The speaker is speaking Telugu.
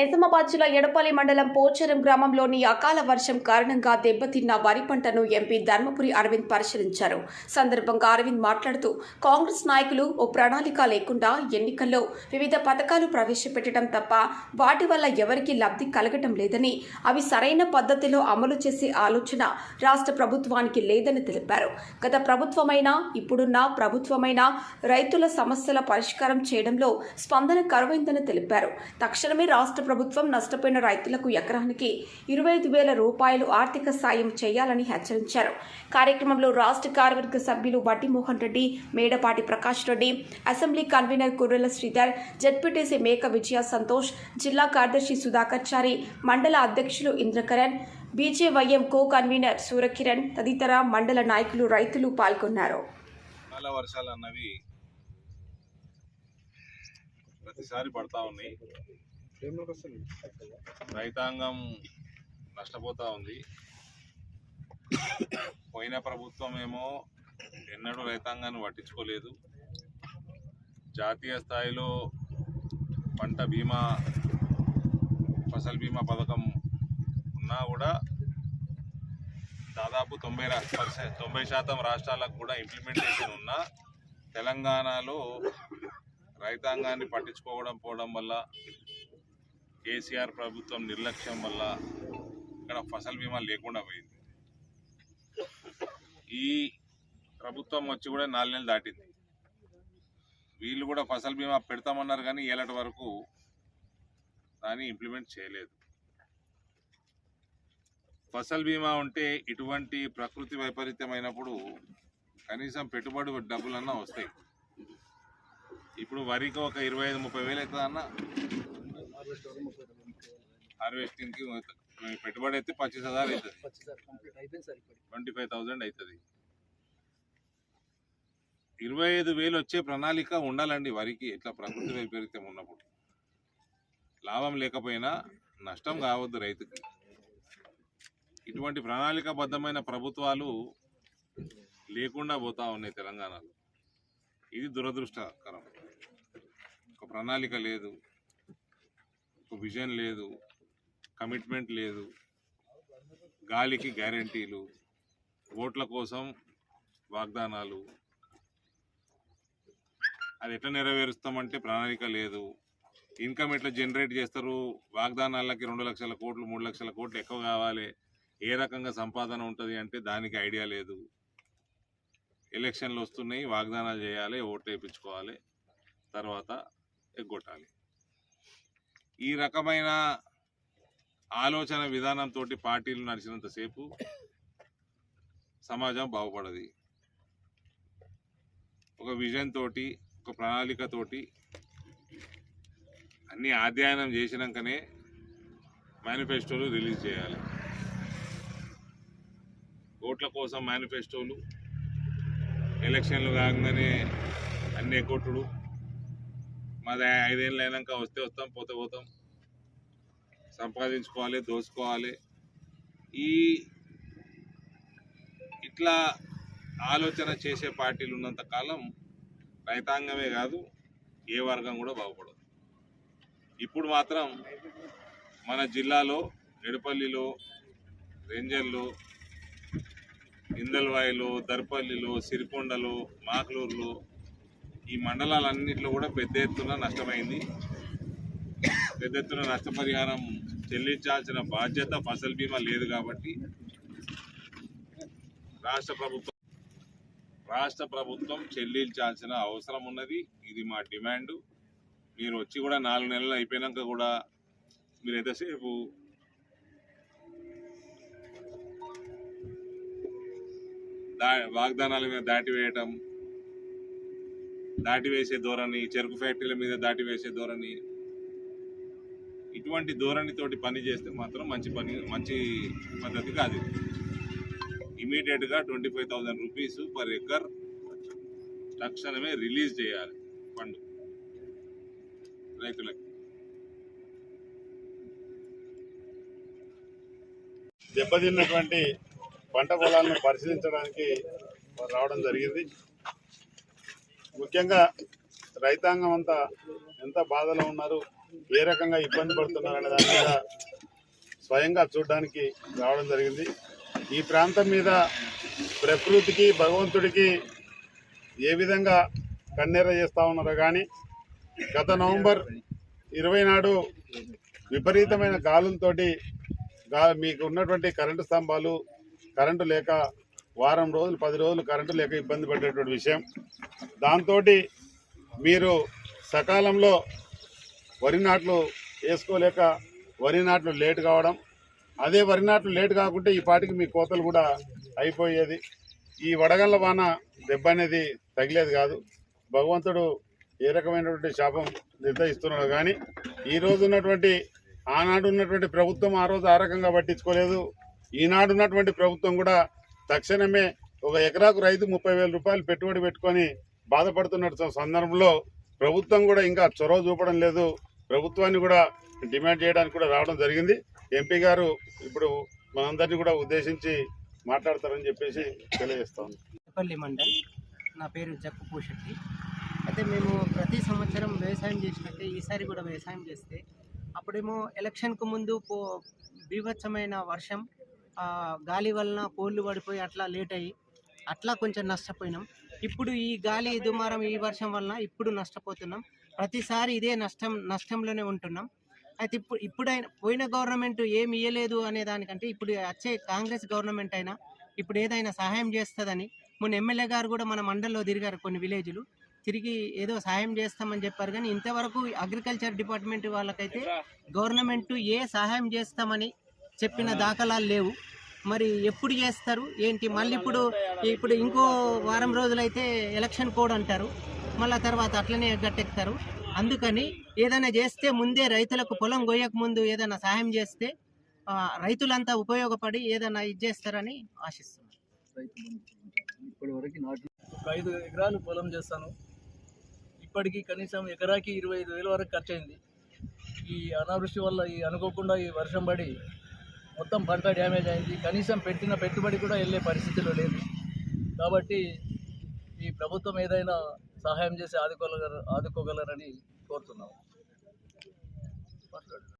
నిజామాబాద్ జిల్లా ఎడపల్లి మండలం పోచారం గ్రామంలోని అకాల వర్షం కారణంగా దెబ్బతిన్న వరి పంటను ఎంపీ ధర్మపురి అరవింద్ పరిశీలించారు. సందర్భంగా అరవింద్ మాట్లాడుతూ కాంగ్రెస్ నాయకులు ఓ ప్రణాళిక లేకుండా ఎన్నికల్లో వివిధ పథకాలు ప్రవేశపెట్టడం తప్ప వాటి వల్ల ఎవరికీ లబ్ధి కలగటం లేదని అవి సరైన పద్ధతిలో అమలు చేసే ఆలోచన రాష్ట్ర ప్రభుత్వానికి లేదని తెలిపారు. గత ప్రభుత్వమైనా ఇప్పుడున్న ప్రభుత్వమైనా రైతుల సమస్యల పరిష్కారం చేయడంలో స్పందన కరువైందని తెలిపారు. తక్షణమే రాష్ట్ర ప్రభుత్వం నష్టపోయిన రైతులకు ఎకరానికి ఇరవై ఐదు వేల రూపాయలు ఆర్థిక సాయం చేయాలని హెచ్చరించారు. కార్యక్రమంలో రాష్ట్ర కార్యవర్గ సభ్యులు Vaddi Mohan Reddy Medapati Prakash Reddy assembly convener Kurrela Sridhar ZPTC Meka Vijaya Santosh జిల్లా కార్యదర్శి సుధాకర్ చారి మండల అధ్యక్షులు Indrakaran BJYM co convener Suryakiran తదితర మండల నాయకులు రైతులు పాల్గొన్నారు. వర్షాలు అన్నవి ప్రతిసారి పడతా ఉన్నాయి. రైతాంగం నష్టపోతా ఉంది. పోయిన ప్రభుత్వం ఏమో ఎన్నడూ రైతాంగాన్ని పట్టించుకోలేదు. జాతీయ స్థాయిలో పంట బీమా ఫసల్ బీమా పథకం ఉన్నా కూడా దాదాపు తొంభై పర్సెంట్ తొంభై శాతం రాష్ట్రాలకు కూడా ఇంప్లిమెంటేషన్ ఉన్నా తెలంగాణలో రైతాంగాన్ని పట్టించుకోవడం పోవడం వల్ల కేసీఆర్ ప్రభుత్వం నిర్లక్ష్యం వల్ల ఇక్కడ ఫసల్ బీమా లేకుండా పోయింది. ఈ ప్రభుత్వం వచ్చి కూడా నాలుగు నెలలు దాటింది. వీళ్ళు కూడా ఫసల్ బీమా పెడతామన్నారు కానీ ఏలటి వరకు దాన్ని ఇంప్లిమెంట్ చేయలేదు. ఫసల్ బీమా ఉంటే ఇటువంటి ప్రకృతి వైపరీత్యమైనప్పుడు కనీసం పెట్టుబడి డబ్బులన్నా వస్తాయి. ఇప్పుడు వరికి ఒక ఇరవై ఐదు ముప్పై వేలు అవుతుంది హార్వెస్టింగ్కి పెట్టుబడి అయితే పచ్చిస్ హజార్ అవుతుంది ట్వంటీ ఫైవ్ థౌజండ్ అవుతుంది ఇరవై ఐదు వేలు వచ్చే ప్రణాళిక ఉండాలండి వరికి ఇట్లా ప్రకృతి వైపరీత్యం ఉన్నప్పుడు. లాభం లేకపోయినా నష్టం కావద్దు రైతుకి. ఇటువంటి ప్రణాళికాబద్ధమైన ప్రభుత్వాలు లేకుండా పోతా ఉన్నాయి తెలంగాణలో. ఇది దురదృష్టకరం. ఒక ప్రణాళిక లేదు. ఒక విజన్ లేదు. కమిట్మెంట్ లేదు. గాలికి గ్యారంటీలు. ఓట్ల కోసం వాగ్దానాలు. అది ఎట్లా నెరవేరుస్తామంటే ప్రణాళిక లేదు. ఇన్కమ్ ఎట్లా జనరేట్ చేస్తారు? వాగ్దానాలకి రెండు లక్షల కోట్లు మూడు లక్షల కోట్లు ఎక్కువ కావాలి. ఏ రకంగా సంపాదన ఉంటుంది అంటే దానికి ఐడియా లేదు. ఎలక్షన్లు వస్తున్నాయి వాగ్దానాలు చేయాలి ఓట్లు వేయించుకోవాలి తర్వాత ఎగ్గొట్టాలి. ఈ రకమైన ఆలోచన విధానంతో పార్టీలు నడిచినంతసేపు సమాజం బాగుపడది. ఒక విజన్ తోటి ఒక ప్రణాళికతోటి అన్ని అధ్యయనం చేసినాకనే మేనిఫెస్టోలు రిలీజ్ చేయాలి. ఓట్ల కోసం మేనిఫెస్టోలు ఎలక్షన్లు కాగానే అన్ని ఎగ్గొట్టుడు. మాది ఐదేళ్ళు అయినాక వస్తే వస్తాం పోతే పోతాం. సంపాదించుకోవాలి దోసుకోవాలి ఈ ఇట్లా ఆలోచన చేసే పార్టీలు ఉన్నంత కాలం రైతాంగమే కాదు ఏ వర్గం కూడా బాగుపడదు. ఇప్పుడు మాత్రం మన జిల్లాలో నెడుపల్లిలో రేంజర్లో ఇందల్వాయిలో దర్పల్లిలో సిరికొండలో మాక్లూరులో ఈ మండలాలన్నింటిలో కూడా పెద్ద ఎత్తున నష్టమైంది. పెద్ద ఎత్తున నష్టపరిహారం చెల్లించాల్సిన బాధ్యత ఫసల్ బీమా లేదు కాబట్టి రాష్ట్ర ప్రభుత్వం రాష్ట్ర ప్రభుత్వం చెల్లించాల్సిన అవసరం ఉన్నది. ఇది మా డిమాండ్. మీరు వచ్చి కూడా నాలుగు నెలలు అయిపోయినాక కూడా మీరు ఎంతసేపు దా వాగ్దానాల మీద దాటి వేయటం దాటి వేసే ధోరణి చెరుకు ఫ్యాక్టరీల మీద దాటి వేసే ధోరణి ఇటువంటి ధోరణితోటి పని చేస్తే మాత్రం మంచి పని మంచి పద్ధతి కాదు ఇమీడియట్గా twenty five thousand rupees per acre తక్షణమే రిలీజ్ చేయాలి ఫండ్ రైతులకి. దెబ్బతిన్నటువంటి పంట పొలాలను పరిశీలించడానికి రావడం జరిగింది. ముఖ్యంగా రైతాంగం అంతా ఎంత బాధలో ఉన్నారు? ఏ రకంగా ఇబ్బంది పడుతున్నారనే దాని మీద స్వయంగా చూడడానికి రావడం జరిగింది. ఈ ప్రాంతం మీద ప్రకృతికి భగవంతుడికి ఏ విధంగా కన్నెర చేస్తా ఉన్నారో కానీ గత నవంబర్ ఇరవై నాడు విపరీతమైన గాలులతో మీకు ఉన్నటువంటి కరెంటు స్తంభాలు కరెంటు లేక వారం రోజులు పది రోజులు కరెంటు లేక ఇబ్బంది పడేటువంటి విషయం. దాంతో మీరు సకాలంలో వరి నాట్లు వేసుకోలేక వరి నాట్లు లేట్ కావడం. అదే వరి నాట్లు లేట్ కాకుంటే ఈ పాటికి మీ కోతలు కూడా అయిపోయేది. ఈ వడగళ్ళ వాన దెబ్బ అనేది తగిలేది కాదు. భగవంతుడు ఏ రకమైనటువంటి శాపం నిర్ణయిస్తున్నాడు కానీ ఈ ఉన్నటువంటి ఆనాడు ఉన్నటువంటి ప్రభుత్వం ఆ రోజు ఆ రకంగా పట్టించుకోలేదు. ఈనాడు ఉన్నటువంటి ప్రభుత్వం కూడా తక్షణమే ఒక ఎకరాకు రైతు ముప్పై వేల రూపాయలు పెట్టుబడి పెట్టుకొని బాధపడుతున్న సందర్భంలో ప్రభుత్వం కూడా ఇంకా చొరవ చూపడం లేదు. ప్రభుత్వాన్ని కూడా డిమాండ్ చేయడానికి కూడా రావడం జరిగింది. ఎంపీ గారు ఇప్పుడు మనందరినీ కూడా ఉద్దేశించి మాట్లాడతారని చెప్పేసి తెలియజేస్తాను చెప్పల్లి మండల్. నా పేరు జక్కు పూశెట్టి. అయితే మేము ప్రతి సంవత్సరం వ్యవసాయం చేసినట్టే ఈసారి కూడా వ్యవసాయం చేస్తే అప్పుడేమో ఎలక్షన్కు ముందు పో బీభత్సమైన వర్షం ఆ, గాలి వలన కోళ్ళు పడిపోయి అట్లా లేట్ అయ్యి అట్లా కొంచెం నష్టపోయినాం. ఇప్పుడు ఈ గాలి దుమారం ఈ వర్షం వలన ఇప్పుడు నష్టపోతున్నాం. ప్రతిసారి ఇదే నష్టం నష్టంలోనే ఉంటున్నాం. అయితే ఇప్పుడు ఇప్పుడైనా పోయిన గవర్నమెంట్ ఏమి ఇయ్యలేదు అనే దానికంటే ఇప్పుడు వచ్చే కాంగ్రెస్ గవర్నమెంట్ అయినా ఇప్పుడు ఏదైనా సహాయం చేస్తుందని మొన్న ఎమ్మెల్యే గారు కూడా మన మండల్లో తిరిగారు కొన్ని విలేజ్లు. తిరిగి ఏదో సహాయం చేస్తామని చెప్పారు కానీ ఇంతవరకు అగ్రికల్చర్ డిపార్ట్మెంట్ వాళ్ళకైతే గవర్నమెంట్ ఏ సహాయం చేస్తామని చెప్పిన దాఖలాలు లేవు. మరి ఎప్పుడు చేస్తారు? ఏంటి? మళ్ళీ ఇప్పుడు ఇప్పుడు ఇంకో వారం రోజులైతే ఎలక్షన్ కోడ్ అంటారు. మళ్ళా తర్వాత అట్లనే గట్టెక్కుతారు. అందుకని ఏదైనా చేస్తే ముందే రైతులకు పొలం కొయ్యక ముందు ఏదైనా సహాయం చేస్తే రైతులంతా ఉపయోగపడి ఏదైనా ఇది చేస్తారని ఆశిస్తున్నాను. ఒక ఐదు ఎకరాలు పొలం చేస్తాను. ఇప్పటికీ కనీసం ఎకరాకి ఇరవై ఐదు వేల వరకు ఖర్చు అయింది ఈ అనావృష్టి వల్ల ఈ అనుకోకుండా ఈ వర్షం పడి మొత్తం పంట డ్యామేజ్ అయింది. కనీసం పెట్టిన పెట్టుబడి కూడా వెళ్ళే పరిస్థితిలో లేదు. కాబట్టి ఈ ప్రభుత్వం ఏదైనా సహాయం చేసి ఆదుకోగలరు ఆదుకోగలరని కోరుతున్నాము.